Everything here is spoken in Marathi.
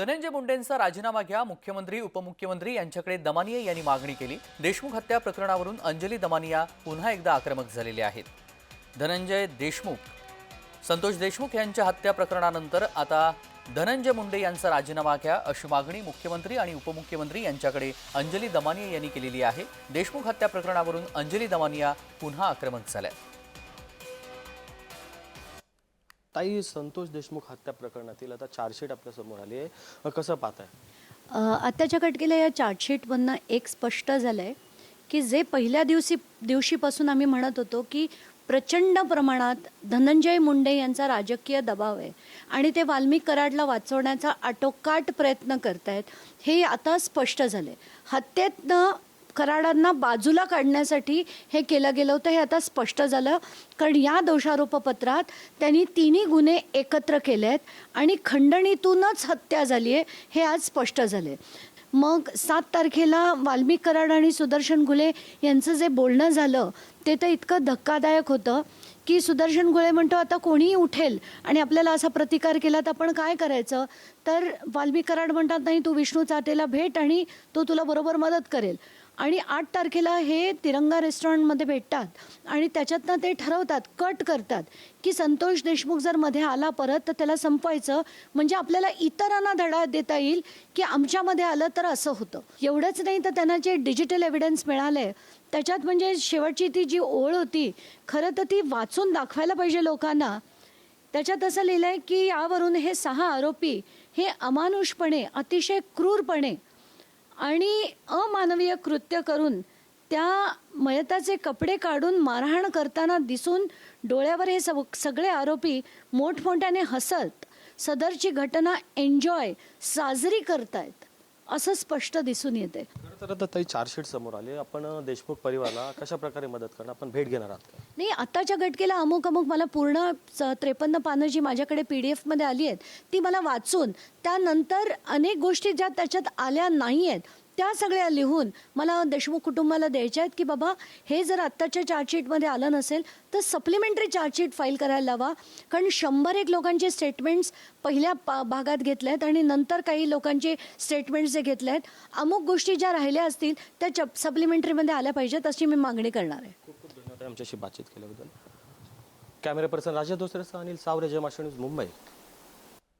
धनंजय मुंडेंचा राजीनामा घ्या. मुख्यमंत्री उपमुख्यमंत्री यांच्याकडे दमानिया यांनी मागणी केली. देशमुख हत्या प्रकरणावरून अंजली दमानिया पुन्हा एकदा आक्रमक झालेले आहेत. धनंजय देशमुख संतोष देशमुख यांच्या हत्या प्रकरणानंतर आता धनंजय मुंडे यांचा राजीनामा घ्या अशी मागणी मुख्यमंत्री आणि उपमुख्यमंत्री यांच्याकडे अंजली दमानिया यांनी केलेली आहे. देशमुख हत्या प्रकरणावरून अंजली दमानिया पुन्हा आक्रमक झाल्या. ताई संतोष देशमुख हत्या प्रकरणातील आता चार्जशीट आपल्यासमोर आली आहे. कसं पाहताय? अ, आत्ताच्या घटकेला या चार्जशीटमधनं एक स्पष्ट झालं आहे की जे पहिल्या दिवशी दिवशीपासून आम्ही म्हणत होतो की प्रचंड प्रमाणात धनंजय मुंडे यांचा राजकीय दबाव आहे आणि ते वाल्मिक कराडला वाचवण्याचा आटोकाट प्रयत्न करतायत हे आता स्पष्ट झाले हत्येतनं कराडांना बाजूला काढण्यासाठी हे केलं गेलं होतं हे आता स्पष्ट झालं. कारण या दोषारोपपत्रात त्यांनी तिन्ही गुन्हे एकत्र केले आहेत आणि खंडणीतूनच हत्या झाली आहे हे आज स्पष्ट झाले मग सात तारखेला वाल्मिक कराड आणि सुदर्शन घुले यांचं जे बोलणं झालं ते तर इतकं धक्कादायक होतं की सुदर्शन गुळे म्हणतो आता कोणीही उठेल आणि आपल्याला असा प्रतिकार केला तर आपण काय करायचं? तर वाल्मिक कराड म्हणतात नाही तू विष्णू चाटेला भेट आणि तो तुला बरोबर मदत करेल. आणि आठ तारखेला हे तिरंगा रेस्टॉरंटमध्ये भेटतात आणि त्याच्यातनं ते ठरवतात कट करतात की संतोष देशमुख जर मध्ये आला परत तर त्याला संपवायचं. म्हणजे आपल्याला इतरांना धडा देता येईल की आमच्यामध्ये आलं तर असं होतं. एवढंच नाही तर त्यांना जे डिजिटल एव्हिडन्स आहे त्याच्यात म्हणजे शेवटची ती जी ओळ होती खरं तर ती वाचून दाखवायला पाहिजे लोकांना. त्याच्यात असं लिहिलं आहे की यावरून हे सहा आरोपी हे अमानुषपणे अतिशय क्रूरपणे आणि अमानवीय कृत्य करून त्या मयताचे कपडे काढून मारहाण करताना दिसून डोळ्यावर हे सग सगळे आरोपी मोठमोठ्याने हसत सदरची घटना एन्जॉय साजरी करतायत. असं स्पष्ट दिसून येते तर आता ताई चार्जशीट समोर आली. आपण देशमुख परिवाराला कशा प्रकारे मदत करणार? आपण भेट घेणार आहात का? नाही आत्ताच्या घटकेला अमुक अमुक मला पूर्ण त्रेपन्न पानं जी माझ्याकडे पी डी एफमध्ये आली आहेत ती मला वाचून त्यानंतर अनेक गोष्टी ज्या त्याच्यात आल्या नाही आहेत त्या सगळ्या लिहून मला देशमुख कुटुंबाला द्यायच्या आहेत की बाबा हे जर आत्ताच्या चार्जशीटमध्ये आलं नसेल तर सप्लिमेंटरी चार्जशीट फाईल करायला लावा. कारण शंभर एक लोकांचे स्टेटमेंट्स पहिल्या पा भागात घेतले आहेत आणि नंतर काही लोकांचे स्टेटमेंट्स जे घेतले आहेत अमुक गोष्टी ज्या राहिल्या असतील त्या चप सप्लिमेंटरीमध्ये आल्या पाहिजेत अशी मी मागणी करणार आहे. खूप खूप धन्यवाद. आमच्याशी बातचीत केल्याबद्दल. कॅमेरा पर्सन राजा दोसरेसह अनिल सावरे जय न्यूज मुंबई.